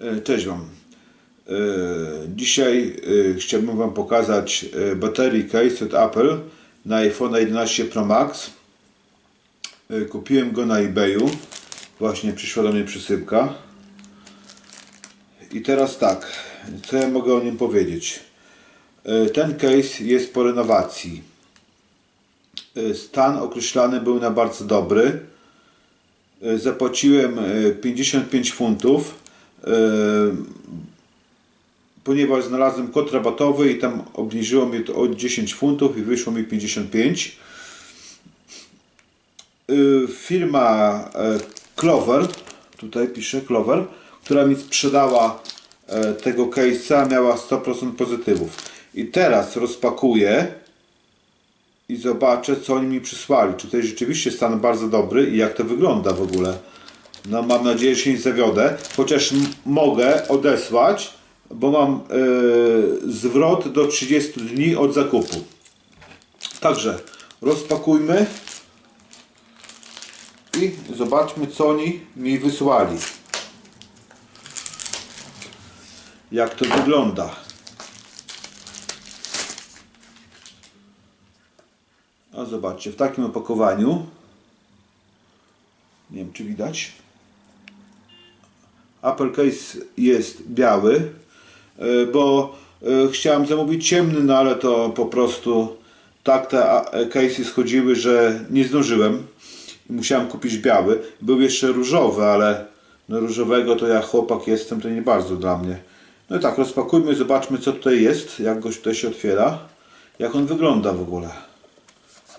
E, Cześć Wam. E, Dzisiaj e, chciałbym Wam pokazać baterii case od Apple na iPhone 11 Pro Max. Kupiłem go na eBayu. Właśnie przyszła do mnie przysypka. I teraz tak, co ja mogę o nim powiedzieć? Ten case jest po renowacji. Stan określany był na bardzo dobry. Zapłaciłem e, 55 funtów, ponieważ znalazłem kod rabatowy i tam obniżyło mi to o 10 funtów i wyszło mi 55. E, Firma e, Clover, tutaj pisze Clover, która mi sprzedała e, tego case'a miała 100% pozytywów. I teraz rozpakuję i zobaczę, co oni mi przysłali. Czy to jest rzeczywiście stan bardzo dobry i jak to wygląda w ogóle. No mam nadzieję, że się nie zawiodę, chociaż mogę odesłać, bo mam e, zwrot do 30 dni od zakupu. Także rozpakujmy i zobaczmy, co oni mi wysłali. Jak to wygląda. A zobaczcie, w takim opakowaniu. Nie wiem, czy widać. Apple case jest biały, e, bo e, chciałem zamówić ciemny, no ale to po prostu tak te case'y schodziły, że nie zdążyłem musiałem kupić biały. Był jeszcze różowy, ale no różowego to ja chłopak jestem, to nie bardzo dla mnie. No i tak, rozpakujmy, zobaczmy co tutaj jest, jak go tutaj się otwiera, jak on wygląda w ogóle.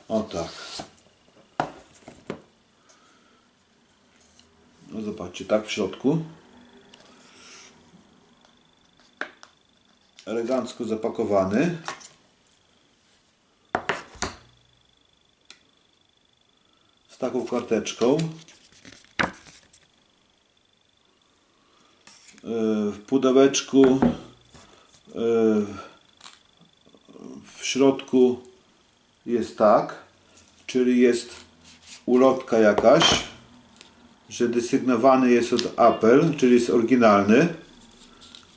O tak. No zobaczcie, tak w środku. Elegancko zapakowany. Z taką karteczką. Yy, W pudełeczku yy, w środku jest tak, czyli jest ulotka jakaś, że desygnowany jest od Apple, czyli jest oryginalny.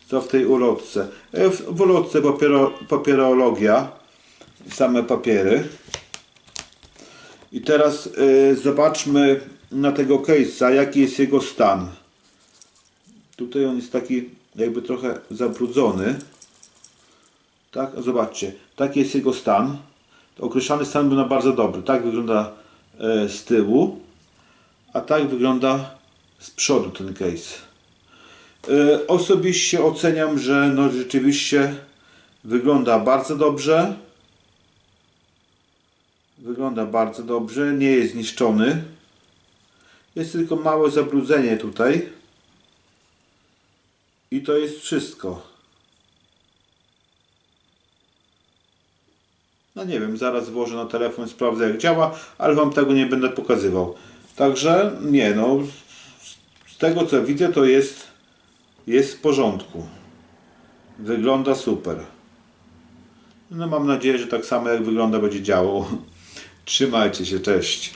Co w tej ulotce? E, W, ulotce papiero, papierologia, same papiery. I teraz e, zobaczmy na tego case'a, jaki jest jego stan. Tutaj on jest taki jakby trochę zabrudzony. Tak, zobaczcie, taki jest jego stan. Określany stan był na bardzo dobry. Tak wygląda e, z tyłu, a tak wygląda z przodu ten case. E, osobiście oceniam, że no rzeczywiście wygląda bardzo dobrze. Wygląda bardzo dobrze, nie jest zniszczony. Jest tylko małe zabrudzenie tutaj. I to jest wszystko. No nie wiem, zaraz włożę na telefon, sprawdzę jak działa, ale Wam tego nie będę pokazywał. Także nie no, z- z tego co widzę to jest, jest w porządku. Wygląda super. No mam nadzieję, że tak samo jak wygląda będzie działało. Trzymajcie się, cześć.